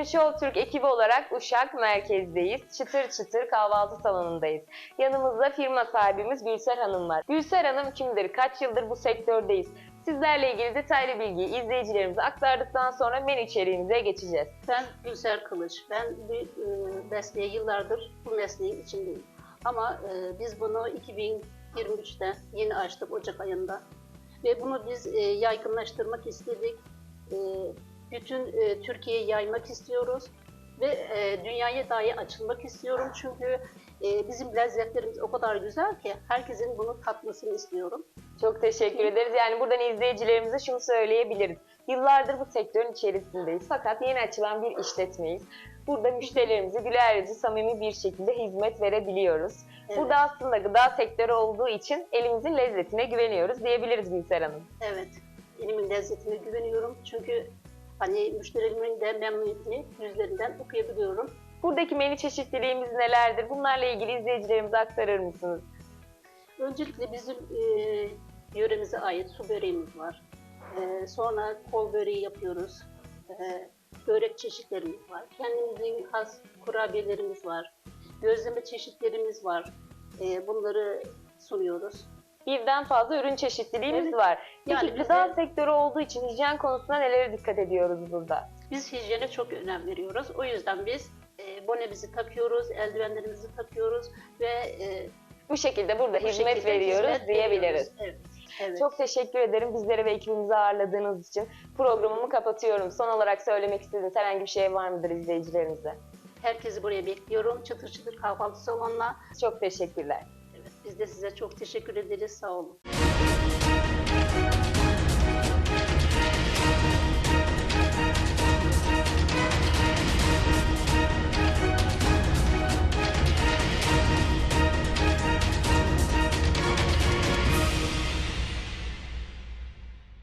Bugün Show Türk ekibi olarak Uşak merkezdeyiz. Çıtır çıtır kahvaltı salonundayız. Yanımızda firma sahibimiz Gülser Hanım var. Gülser Hanım kimdir? Kaç yıldır bu sektördeyiz? Sizlerle ilgili detaylı bilgiyi izleyicilerimize aktardıktan sonra menü içeriğimize geçeceğiz. Ben Gülser Kılıç. Ben bu e, mesleğe yıllardır bu mesleğin içindeyim. Ama e, biz bunu 2023'te yeni açtık Ocak ayında. Ve bunu biz e, yaygınlaştırmak istedik. Bütün e, Türkiye'ye yaymak istiyoruz. Ve e, dünyaya dahi açılmak istiyorum. Çünkü e, bizim lezzetlerimiz o kadar güzel ki herkesin bunu tatmasını istiyorum. Çok teşekkür ederiz. Yani buradan izleyicilerimize şunu söyleyebiliriz. Yıllardır bu sektörün içerisindeyiz fakat yeni açılan bir işletmeyiz. Burada müşterilerimize güler yüzlü, samimi bir şekilde hizmet verebiliyoruz. Evet. Burada aslında gıda sektörü olduğu için elimizin lezzetine güveniyoruz diyebiliriz Gülser Hanım. Evet, elimin lezzetine güveniyorum. Çünkü hani müşterilerimin de memnuniyetini yüzlerinden okuyabiliyorum. Buradaki menü çeşitliliğimiz nelerdir? Bunlarla ilgili izleyicilerimize aktarır mısınız? Öncelikle bizim e, yöremize ait su böreğimiz var. E, sonra kol böreği yapıyoruz. E, börek çeşitlerimiz var. Kendimizin has kurabiyelerimiz var. Gözleme çeşitlerimiz var. E, bunları sunuyoruz. Birden fazla ürün çeşitliliğimiz Evet. var. Peki Yani gıda de- sektörü olduğu için hijyen konusuna nelere dikkat ediyoruz burada? Biz hijyene çok önem veriyoruz. O yüzden biz e, bonemizi takıyoruz, eldivenlerimizi takıyoruz ve e, Bu şekilde burada bu hizmet şekilde veriyoruz hizmet diyebiliriz. veriyoruz. Evet. evet. Çok teşekkür ederim bizlere ve ekibimizi ağırladığınız için. Programımı kapatıyorum. Son olarak söylemek istediğiniz herhangi bir şey var mıdır izleyicilerimize? Herkesi buraya bekliyorum. Çıtır çıtır kahvaltı salonuna. Çok teşekkürler. Biz de size çok teşekkür ederiz. Sağ olun.